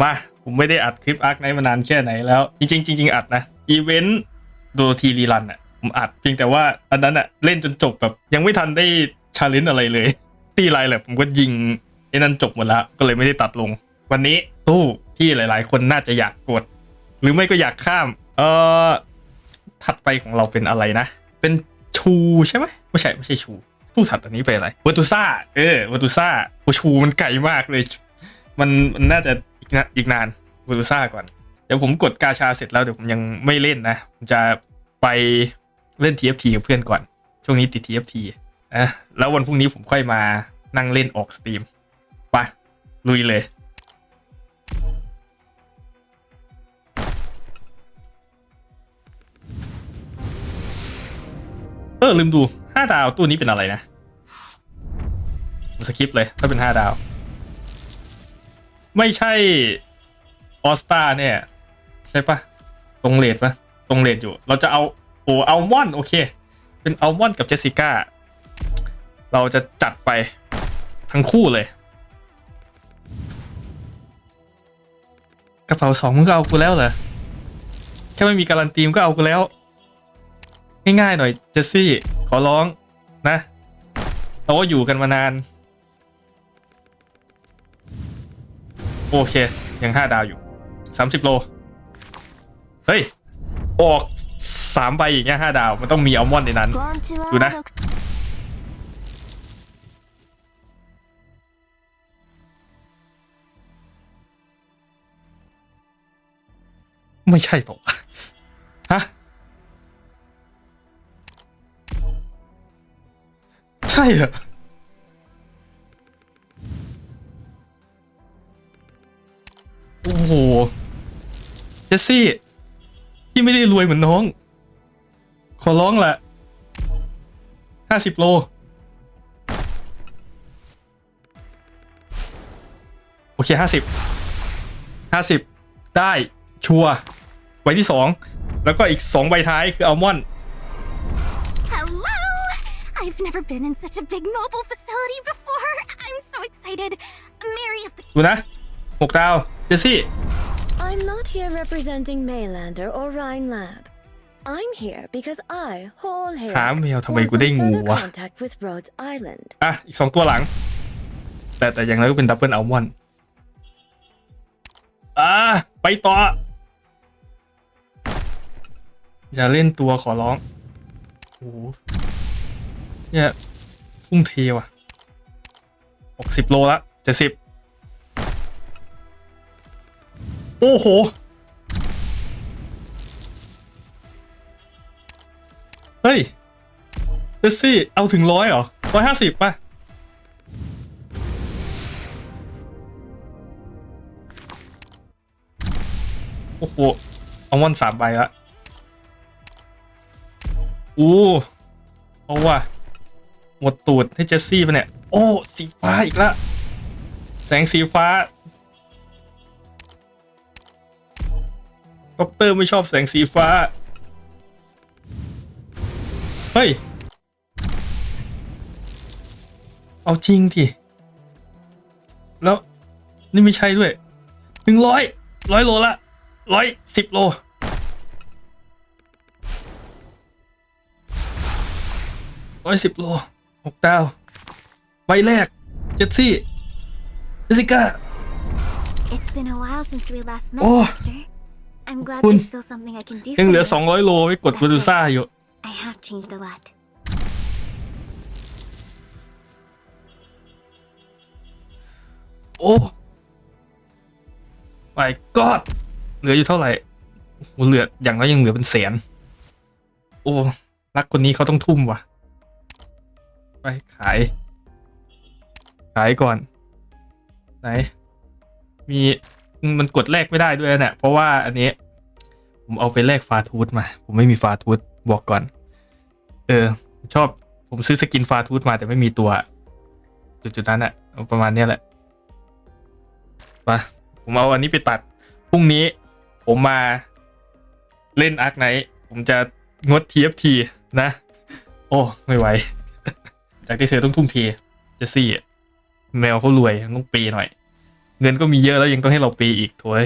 มาผมไม่ได้อัดคลิปอาร์คไนมานานแค่ไหนแล้ว จริงจริงอัดนะอีเวนต์โดทีรีรันอะผมอัดเพียงแต่ว่าอันนั้นอะเล่นจนจบแบบ ยังไม่ทันได้ชาเลนจ์อะไรเลย ตีไรแหละผมก็ยิงไอ้นั่นจบหมดแล้วก็เลยไม่ได้ตัดลง วันนี้ตู้ที่หลาย ๆ คนน่าจะอยากกด หรือไม่ก็อยากข้าม เอ่อถัดไปของเราเป็นอะไรนะ เป็นชูใช่ไหมไม่ใช่ไม่ใช่ชู ตู้ถัดอันนี้เป็นอะไรเวอร์ตูซ่าเออเวอร์ตูซ่าโอชูมันไกลมากเลย มันมันน่าจะ อีกนะอีกนานเวอร์ตูซ่าก่อน เดี๋ยวผมกดกาชาเสร็จแล้วเดี๋ยวผมยังไม่เล่นนะ ผมจะไปเล่น TFT กับเพื่อนก่อน ช่วงนี้ติด TFT นะแล้ววันพรุ่งนี้ผมค่อยมานั่งเล่นออกสตรีมไปลุยเลยเออลืมดูห้าดาวตู้นี้เป็นอะไรนะสคริปเลย ถ้าเป็นห้าดาว ไม่ใช่ออสตาเนี่ย ใช่ปะตรงเลดปะตรงเลดอยู่ เราจะเอาโอ้อัลมอนโอเค เป็นอัลมอนกับเจสสิก้า เราจะจัดไปทั้งคู่เลย กระเป๋าสองมึงก็เอากูแล้วเหรอ แค่ไม่มีการันตีมก็เอากูแล้ว ง่ายๆหน่อยเจสซี่ ขอร้องนะเราก็อยู่กันมานาน โอเค ยังห้าดาวอยู่สามสิบโล เฮ้ย ออกสามใบอย่างเงี้ยห้าดาว มันต้องมีอัลมอนด์ในนั้น ดูนะ ไม่ใช่ปะฮะ ใช่เหรอ เจสซี่พี่ไม่ได้รวยเหมือนน้อง ขอร้องละห้าสิบโล โอเคห้าสิบห้าสิบได้ชัวร์ใบที่สองแล้วก็อีกสองใบท้ายคืออัลมอนด์ Hello! I've never been in such a big mobile facility before. I'm so excited. Mary of the ดูนะหกดาว เจสซี่ I'm not here representing Maylander or Rhine Lab. I'm here because I, Hall here, หาแมวทำไม want กูได้ some งู further วะ contact with Rhodes Island. อะ อีกสองตัวหลัง แต่แต่อย่างไรก็เป็นดับเบิลอัลมอนด์อะไปต่อ อย่าเล่นตัวขอร้อง โอ้โหเนี่ย ทุ่มเทว่ะหกสิบโลละเจ็ดสิบ โอ้โห เฮ้ยเจสซี่ เอาถึงร้อยเหรอร้อยห้าสิบป่ะ โอ้โห เอาวันสามใบละอู้เอาว่ะ หมดตูดให้เจสซี่ไปเนี่ย โอ้ สีฟ้าอีกละ แสงสีฟ้า ด็อกเตอร์ไม่ชอบแสงสีฟ้า เฮ้ย เอาจริงทีแล้วนี่ไม่ใช่ด้วยหนึ่งร้อยร้อยโลละร้อยสิบโล ร้อยสิบโลหกดาว ใบแรก เจสซี่เจสสิก้า It's been a while since we last met, Oh. Victor. I'm glad Kun. there's still something I can do ยัง for เหลือ you. สองร้อยโลไว้กดบูซูซ่าอยู่ I have changed a lot. โอ้ my god เหลืออยู่เท่าไหร่โอ้เหลืออย่างน้อยยังเหลือเป็นแสน โอ้ รักคนนี้เขาต้องทุ่มว่ะ ไป ขาย ขายก่อน ไหน มี มันกดแลกไม่ได้ด้วยนะเนี่ยเพราะว่าอันนี้ ผมเอาไปแลกฟาทูธมา ผมไม่มีฟาทูธบอกก่อน เออ ชอบผมซื้อสกินฟาทูธมาแต่ไม่มีตัว จุดๆนั้นอะประมาณเนี้ยแหละมาผมเอาอันนี้ไปตัดพรุ่งนี้ ผมมาเล่นอาร์คไนท์ผมจะงด TFT นะ โอ้ ไม่ไหว จากที่เธอต้องทุ่มเทเจสซี่แมวเขารวยต้องปีหน่อย เงินก็มีเยอะแล้วยังต้องให้เราปีอีกถวย